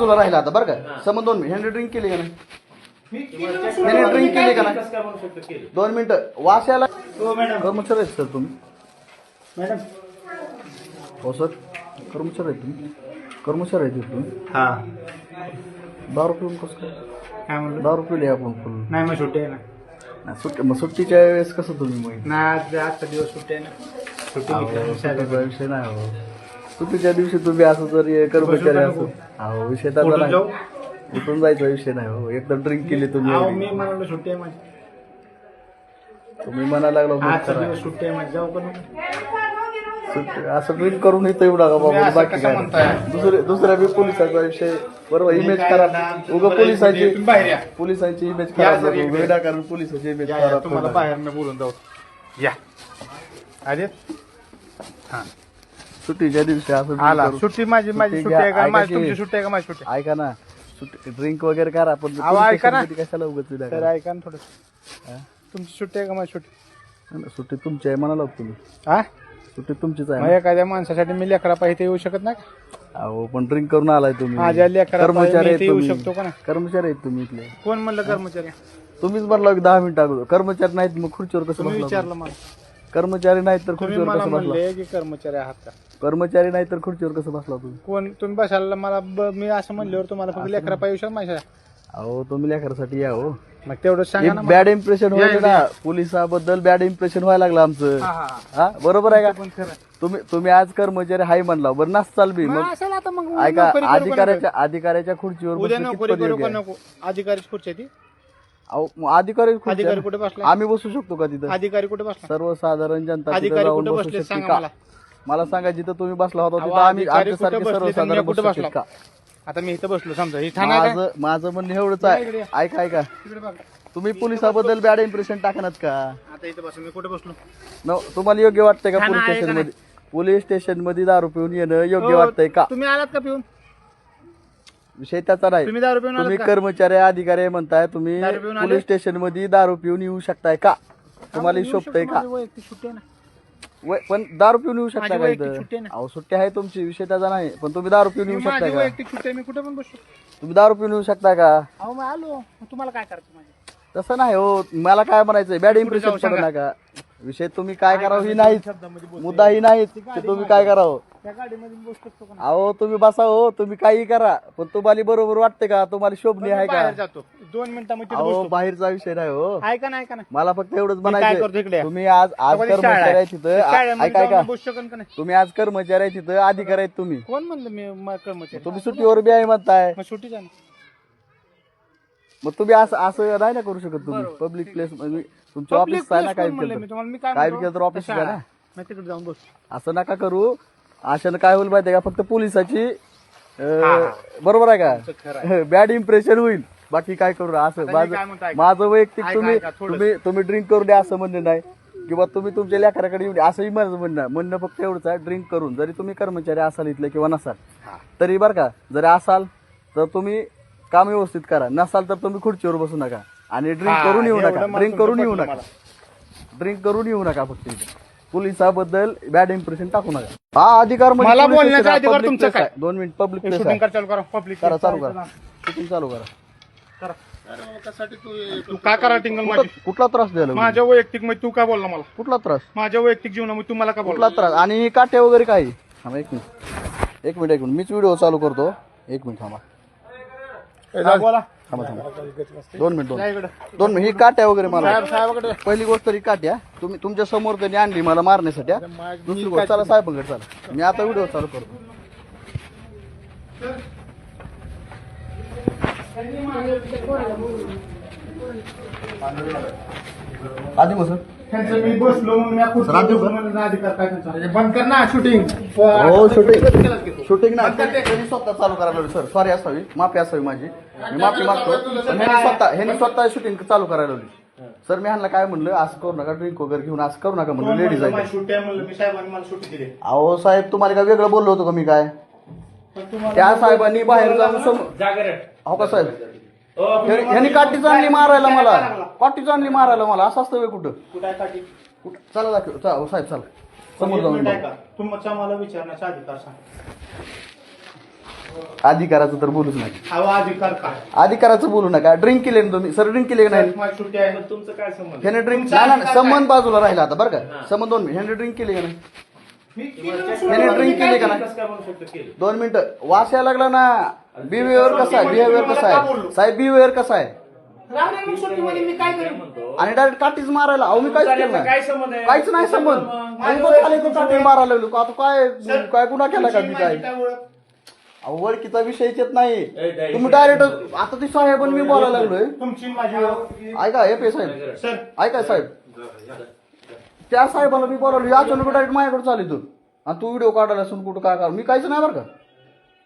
तुला राहिला आता बरं का? समज दोन मिनिट ह्याने ड्रिंक केली का नाही? ह्याने ड्रिंक केली का नाही? दोन मिनिटं वास यायला कर्मचारी आहेत सर तुम्ही. मॅडम. हो सर. कर्मचारी आहेत तुम्ही. कर्मचारी आहेत तुम्ही. हा. दारू पिऊन कसं काय? काय म्हणलं? दारू पिले आपण फुल. नाही मग सुट्टी आहे ना. नाही, सुट्टी मग सुट्टीच्या वेळेस कसं तुम्ही मग? नाही आज आजचा दिवस सुट्टी आहे ना. सुट्टी सुट्टीचा विषय नाही हो सुट्टीच्या दिवशी तुम्ही असं जर कर्मचारी असं. अहो उठून नाही जाऊ? जायचा विषय नाही हो एकदम ड्रिंक केली अहो तुम्ही मी म्हणालो सुट्टी आहे माझी तुम्ही म्हणायला लागलो मग आजचा करा. दिवस सुट्टी आहे माझी जाऊ का नको सुट्टी- असं ड्रिंक करून इथं येऊ नका तुम्ही बाबा असं बाकी कसं काय म्हणताय? नाही. दुसरे दुसऱ्या बी पोलिसाचा विषय बरोबर इमेज काय खराब झालं, आमचं उगा तुम्हाला पोलिसाची तुम्ही बाहेर या. पोलिसांची इमेज या खराब जरा नको. इकडे. विनाकारण पोलिसाची इमेज या या, खराब तुम्हाला मी बोलून जाऊ या अरे हा सुट्टीच्या दिवशी असं drink आला. सुट्टी माझी माझी सुट्टी सुट्टी आहे का? माझी तुमची सुट्टी आहे का? माझी सुट्टी ऐका ना. ड्रिंक वगैरे करा पण अहो, ऐका ना. कशाला तर विनाकारण? ऐका ना थोडं हा? तुमची सुट्टी आहे का? माझी सुट्टी सुट्टी तुमची आहे म्हणाला तुम्ही. हा? सुट्टी तुमचीच आहे ना? एखाद्या माणसासाठी मी लेकरा पाहिजे येऊ शकत नाही का? अहो पण ड्रिंक करून आलाय तुम्ही. माझ्या कर्मचारी आहेत येऊ शकतो का नाही? कर्मचारी आहेत तुम्ही इथले. कोण म्हणलं कर्मचारी? तुम्हीच म्हणला की दहा मिनिटं अगोदर. कर्मचारी नाहीत मग खुर्चीवर कसं तुम्ही बसला विचारलं मला? कर्मचारी नाहीत तर तुम्ही खुर्चीवर मला कसं बसला? म्हणले की कर्मचारी आहात का? कर्मचारी नाही तर खुर्चीवर कसं बसला तुम्ही? कोण तुम्ही बसायला मला ब- मी असं म्हणल्यावर तुम्हाला फक्त लेकरा पाहिजे माझ्या. अहो तुम्ही लेकरासाठी या हो. मग तेवढं सांगा ना एक बॅड इम्प्रेशन व्हायला ना पोलिसाबद्दल बॅड इम्प्रेशन व्हायला लागलं आमचं. हा, हा, हा. बरोबर आहे का? पण खरं. तुम्ही तुम्ही आज कर्मचारी हाय म्हणला. बरं नस चाल बी. मग मग असेल आता मग. ऐका नोकरी करू का अधिकाऱ्याच्या अधिकाऱ्याच्या खुर्चीवर? उद्या बसणं नोकरी कितपत करू योग्य का आहे? नको? अधिकारी खुर्ची आहे ती. अहो, मग अधिकारी अधिकारी. कुठे बसला? आम्ही बसू शकतो का तिथं? अधिकारी कुठे बसला? सर्वसाधारण जनता तिथं अधिकारी जाऊन कुठे बसू बसले? शकते सांगा का? मला. मला सांगा जिथं तुम्ही बसला होता अहो, तिथं आम्ही अधिकारी कुठे आमच्यासारखे बसले? तर सर्वसाधारण कुठे बसू शकतो बसला? का? आता मी इथं बसलो समजा. ही ठाणा आहे का? माझं माझं म्हणणं एवढंच आहे. ऐका ऐका. तिकडे बघा. तुम्ही पोलिसाबद्दल बॅड इम्प्रेशन टाकणार का? आता इथं बस मी कुठे बसलो? न तुम्हाला योग्य वाटतंय का पोलीस स्टेशनमध्ये पोलीस स्टेशनमध्ये दारू पिऊन येणं योग्य वाटतंय का? तुम्ही आलात का पिऊन? विषय त्याचा नाही. तुम्ही दारू पिऊन तुम्ही आलात का? कर्मचारी अधिकारी म्हणताय तुम्ही दारू पिऊन आले? पोलीस स्टेशनमध्ये दारू पिऊन येऊ शकताय का? तुम्हाला येऊ शोभतंय शकतो, का? माझी वैयक्तिक सुट्टी आहे ना. वय- पण दारू पिऊन येऊ शकता माझी का वैयक्तिक इथं? सुट्टी आहे ना. अहो सुट्टी आहे तुमची विषय त्याचा नाही. पण तुम्ही दारू पिऊन येऊ माझी शकताय का? वैयक्तिक सुट्टी आहे मी कुठे पण बसतो तुम्ही दारू पिऊन येऊ शकता का? अहो मग आलो. मग तुम्हाला काय करायचं माझे तसं नाही हो. मला काय म्हणायचंय? बॅड इम्प्रेशन जाऊ पडू सांगा. नका. विषय तुम्ही काय करावं ही नाही मुद्दा ही नाही की तुम्ही काय करावं? त्या गाडीमध्ये बसू शकतो का अहो तुम्ही बसा हो तुम्ही काही करा. पण तुम्हाला बरोबर वाटते का? तुम्हाला शोभनीय आहे बाहेर का जातो. दोन मिनिटामध्ये तिथे अहो बसतो. बाहेरचा विषय नाही हो. ऐका ना ऐका ना. मला फक्त एवढंच काय करतो इकडे? म्हणायचं तुम्ही आज आज शाळा कर्मचारी आहे. आहे. तिथं. आ- शाळेमध्ये ऐका ऐका. जाऊन बसू शकन का नाही? तुम्ही आज कर्मचारी आहे तिथं. अधिकारी आहेत तुम्ही. कोण म्हणलं मी म- कर्मचारी? तुम्ही सुट्टीवर बी आहे म्हणताय. मग सुट्टी जा ना. मग तुम्ही असं असं नाही ना करू शकत तुम्ही. पब्लिक प्लेस तुमचं Public ऑफिस आहे ना place काय कोण म्हणलं मी? केलं तुम्हाला मी काय काय म्हणतो? केलं तर ऑफिस शाळा. आहे ना. मग तिकडे जाऊन बस. असं नका करू. अशानं काय होईल माहितीये का? फक्त पोलिसाची अं. बरोबर आहे का? बॅड इम्प्रेशन होईल. बाकी काय करू नका. असं माझं काय म्हणतो ऐका. माझं वैयक्तिक ऐका, तुम्ही ऐका, थोडं. तुम्ही तुम्ही ड्रिंक करून द्या असं म्हणणं नाही. किंवा तुम्ही तुमच्या लेकराकडे येऊन द्या. असंही माझं म्हणणं आहे. म्हणणं फक्त एवढंच आहे. ड्रिंक करून जरी तुम्ही कर्मचारी असाल इथले किंवा नसाल तरी बरं का जरी असाल तर तुम्ही काम व्यवस्थित करा. नसाल तर तुम्ही खुर्चीवर बसू नका. आणि ड्रिंक करून येऊ नका. ड्रिंक करून येऊ नका. ड्रिंक करून येऊ नका फक्त इथे. पोलिसाबद्दल बॅड इम्प्रेशन टाकू नका. हा अधिकार म्हणजे मला बोलण्याचा अधिकार public तुमचा place काय? आहे. दोन मिनिट पब्लिक प्लेस शूटिंग कर चालू करा. पब्लिक करा चालू करा. शूटिंग चालू करा. तू काय करा टिंगल माझी? कुठला- कुठला त्रास द्यायला लागला? माझ्या वैयक्तिकमध्ये तू काय बोलला मला? कुठला त्रास? माझ्या वैयक्तिक जीवनामध्ये तू मला काय बोलला? कुठला त्रास? आणि काट्या वगैरे काय? थांबा एक मिनिट. एक मिनिट एक मिनिट. मीच व्हिडिओ चालू करतो. एक मिनिट थांबा. हा, बोला. थांबा थांबा. दोन मिनिट दोन. दोन मिनिट. ही काट्या वगैरे मला पहिली गोष्ट तरी काट्या. तुम्ही तुमच्यासमोर त्यांनी आणली मला मारण्यासाठी हा. दुसरी गोष्ट चला साहेबांकडे चला. मी आता व्हिडिओ चालू करतो. आधी बस. त्यांचं मी बसलो म्हणून मी आपण येऊ का? म्हणून अधिकार काय त्यांचा? हे बंद कर ना शूटिंग हो शूटिंग शूटिंग ना. त्यांनी स्वतः चालू करायला सर सॉरी असावी. माफी असावी माझी. मी माफी मागतो. पण ह्यांनी स्वतः ह्यांनी स्वतः शूटिंग चालू करायला लावली. सर मी ह्यांना काय म्हणलं असं करू नका ड्रिंक वगैरे घेऊन असं करू नका म्हणलं लेडीज आहे शूट आहे म्हणलं मी साहेबांनी मला सुट्टी दिली अहो साहेब तुम्हाला काय वेगळं बोललो होतो का मी काय? त्या साहेबांनी बाहेर जाऊन सम जागर हो का साहेब? ह्यांनी काठीच आणली मारायला मला. काठीच आणली मारायला मला. असं असतं व्हय कुठं? कुठं आहे काठी? कुठं? चला दाखव. चला हो, साहेब चला. समोर जाऊन मिनिट बघू. तुमचा मला विचारण्याचा अधिकार सांग. अधिकाराचं तर बोलूच नका. अहो अधिकार काय? अधिकाराचं बोलू नका. ड्रिंक केले ना तुम्ही? सर ड्रिंक केले का नाही? माझी सुट्टी आहे तुमचं काय संबंध? ह्याने ड्रिंक तुमचा नाही नाही अधिकार संबंध बाजूला राहिला आता बरं का? संबंध दोन मिनिट. ह्याने ड्रिंक केले का नाही? मी केलं ह्याने सोडून ड्रिंक केले काय का नाही? कसं काय म्हणू शकतो केलं? दोन मिनिटं. वास यायला लागला ना बिहेवियर कसा आहे? बिहेवियर कसा आहे? साहेब बिहेवियर कसा आहे? राम रे, मग सुट्टीमध्ये मी काय काय करेन म्हणतो आणि डायरेक्ट काठीच मारायला. अहो मी काहीच केलं काय नाही. संबंध आहे? काहीच नाही संबंध. आणि काठी मारायला लागलो? आता काय काय गुन्हा केला का मी काय? अहो, ओळखीचा विषयच येत नाही. ए. तुम्ही डायरेक्ट आता ती साहेब मी बोलायला लागलोय. तुमची आणि माझी ओळख. ऐका हे पे साहेब. सर. ऐका साहेब. त्या साहेबाला मी बोलावलं. अचानक डायरेक्ट माझ्याकडे चालू तू. आणि तू व्हिडिओ काढायला असून कुठं काय कर? मी काहीच नाही बरं का?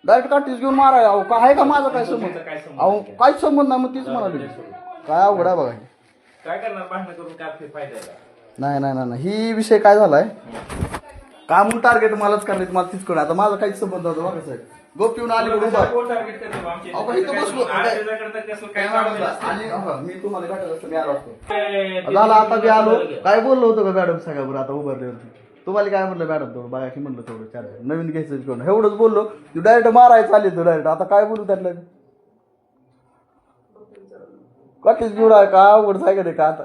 डायरेक्ट काठीच घेऊन माराय अहो काय आहे का माझा काय संबंध अहो काहीच संबंध नाही मग तीच म्हणाली काय अवघड आहे बघा हे. काय करणार भांडण करून काय फायदा आहे का? नाही नाही नाही नाही. ही विषय काय झालाय काम टार्गेट मलाच करण्यात मला तीच करू आता माझा काहीच संबंध नव्हता बघा साहेब गोप पिऊन आली कोण target करते? आमच्या अहो, इथं बसलो. आज काय काम. आणि अहो, मी तुम्हाला भेटायला असतो मी आलो असतो झालं आता मी आलो. काय बोललो होतो का मॅडम सांगा बरं आता उभारल्यावरती तुम्हाला काय म्हणलं मॅडम थोडं बघा की म्हणलं थोडं चार्जर नवीन घ्यायचं कोण? एवढंच बोललो. तू डायरेक्ट मारायला चालले तू डायरेक्ट आता काय बोलू त्यातलं? कटीच घेऊन आहे का? अवघड सांगा का? आता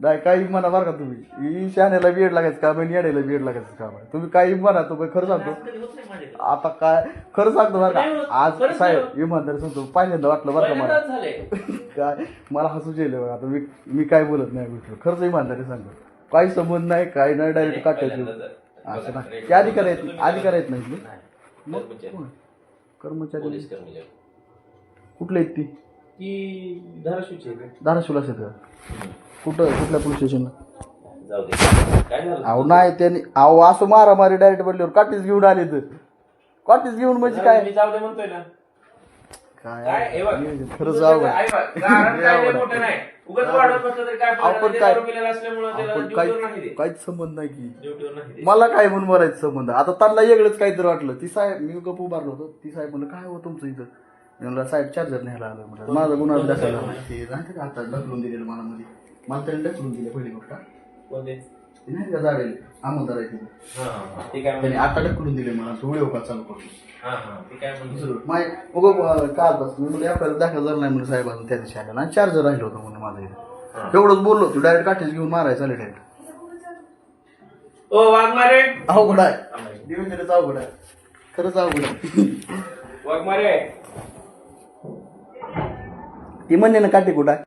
नाही काही म्हणा बरं का तुम्ही. ही शहाण्याला बेड लागायचं काम आणि येण्याला बेड लागायचं काम आहे. तुम्ही काही म्हणा तुम्ही खरं सांगतो. नाही. आता काय? खरं सांगतो बरं नाही. का आज साहेब इमानदारी सांगतो पहिल्यांदा वाटलं बरं का मला. काय? मला हसू येईल बघा. आता मी मी काय बोलत नाही गोष्ट खरंच इमानदारी सांगतो. काही संबंध नाही काही नाही डायरेक्ट पहिल्यांदाच असं नाही. ते अधिकार आहेत अधिकार आहेत. कर्मचारी. कर्मचारी पोलीस कर्मचारी. कुठले आहेत ती? ती धाराशिवची आहे. का? धाराशिवला असेल का? कुठं कुठल्या पोलीस स्टेशनला? जाऊ दे. काय झालं? अहो नाही त्यांनी अहो असं मारामारी डायरेक्ट बोलल्यावर काठीच घेऊन आले तर. काठीच घेऊन म्हणजे काय? मी जाऊ दे म्हणतोय ना. काय काय? हे बघ. खरंच तुझं जाऊ काय- आहे बघ, कारण काय लय मोठं नाही. उगाच वाढत बसलं तरी काय आपण काय- दारू पिलेलं असल्यामुळं त्याला आपण ड्युटीवर नाही काही दे. काहीच संबंध नाही की. ड्युटीवर नाही दे. मला काय म्हणून बोलायचं संबंध? आता त्यांना वेगळंच काहीतरी वाटलं. ती साहेब मी गप उभारलो होतो. ती साहेब म्हणलं काय हो तुमचं इथं? मी म्हणलं साहेब चार्जर न्यायला आलं म्हटलं माझा गुन्हा दाखवला ते नाही का आता ढकलून दिलेलं मला मध्ये मला तरी ढकलून दिलं पहिली गोष्ट? ते नाही का जावेल आमदार आहे तिथे हा, हा. ते काय त्यांनी म्हणते? आता ढकलून दिले मला? तो का चालू करतो हा, हा. ते काय? दुसरं माय मग मी म्हणजे आपल्याला दाखल झालं नाही म्हणून साहेबांना त्या दिवशी आलं आणि चार्जर राहिलं होतं म्हणून माझं इथं. एवढंच बोललो तू डायरेक्ट काठीच घेऊन मारायचं चालेल डायरेक्ट ओ वाघमारे अवघड आहे. अवघड आहे. खरंच अवघड आहे. वाघमारे ती म्हणणे ना काठी कुठं आहे?